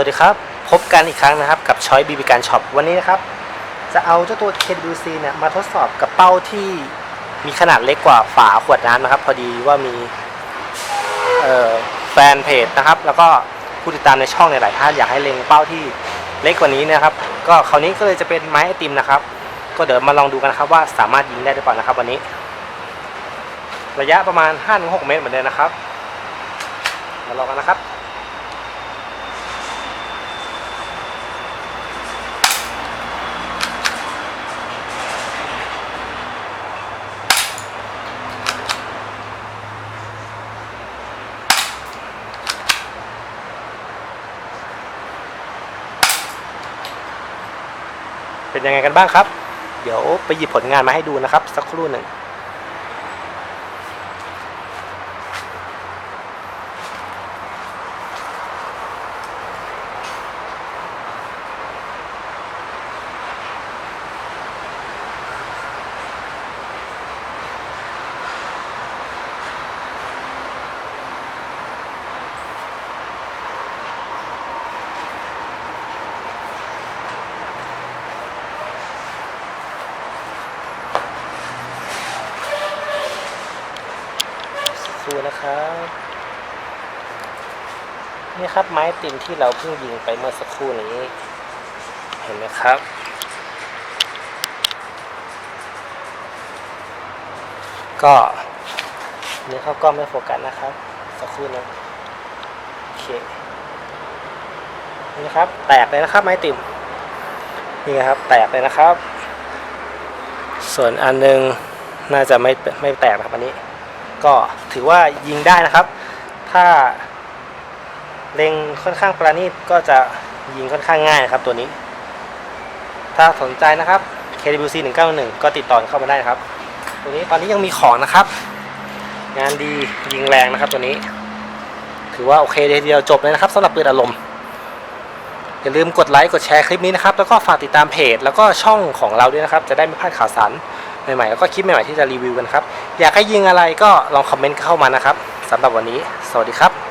วัสดีครับ พบกันอีกครั้งนะครับกับช้อยบีบีการช็อปวันนี้นะครับ จะเอาเจ้าตัว KWC เนี่ยมาทดสอบกับเป้าที่มีขนาดเล็กกว่าฝาขวดน้ำนะครับ พอดีว่ามีแฟนเพจนะครับ แล้วก็ผู้ติดตามในช่องในหลายท่านอยากให้เล็งเป้าที่เล็กกว่านี้นะครับ ก็คราวนี้ก็เลยจะเป็นไม้ไอติมนะครับ ก็เดี๋ยวมาลองดูกันนะครับว่าสามารถยิงได้หรือเปล่านะครับ วันนี้ ระยะประมาณ5-6เมตรเหมือนเดิมนะครับมาลองกันนะครับ เป็นยังไงกันบ้างครับ เดี๋ยวไปหยิบผลงานมาให้ดูนะครับ สักครู่หนึ่ง สู้นะครับนี่ครับไม้ติมที่เราเพิ่งยิงไปเมื่อสักครู่นี้ เห็นไหมครับ ก็นี่เขาก็ไม่โฟกัสนะครับ สักครู่นึงโอเคนี่นะครับ แตกเลยนะครับไม้ติมนี่ครับ แตกเลยนะครับ ส่วนอันหนึงน่าจะไม่ไม่แตกครับอันนี้ ก็ถือว่ายิงได้นะครับ ถ้าเล็งค่อนข้างประณีตก็จะยิงค่อนข้างง่ายนะครับตัวนี้ ถ้าสนใจนะครับ KWC 191 ก็ติดต่อเข้ามาได้นะครับ ตัวนี้ตอนนี้ยังมีของนะครับ งานดียิงแรงนะครับตัวนี้ ถือว่าโอเคเลยทีเดียวจบเลยนะครับสำหรับปืนอารมณ์อย่าลืมกดไลค์กดแชร์คลิปนี้นะครับ แล้วก็ฝากติดตามเพจ แล้วก็ช่องของเราด้วยนะครับ จะได้ไม่พลาดข่าวสาร ใหม่ๆแล้วก็คลิปใหม่ๆที่จะรีวิวกันครับ อยากให้ยิงอะไรก็ลองคอมเมนต์เข้ามานะครับสำหรับวันนี้ สวัสดีครับ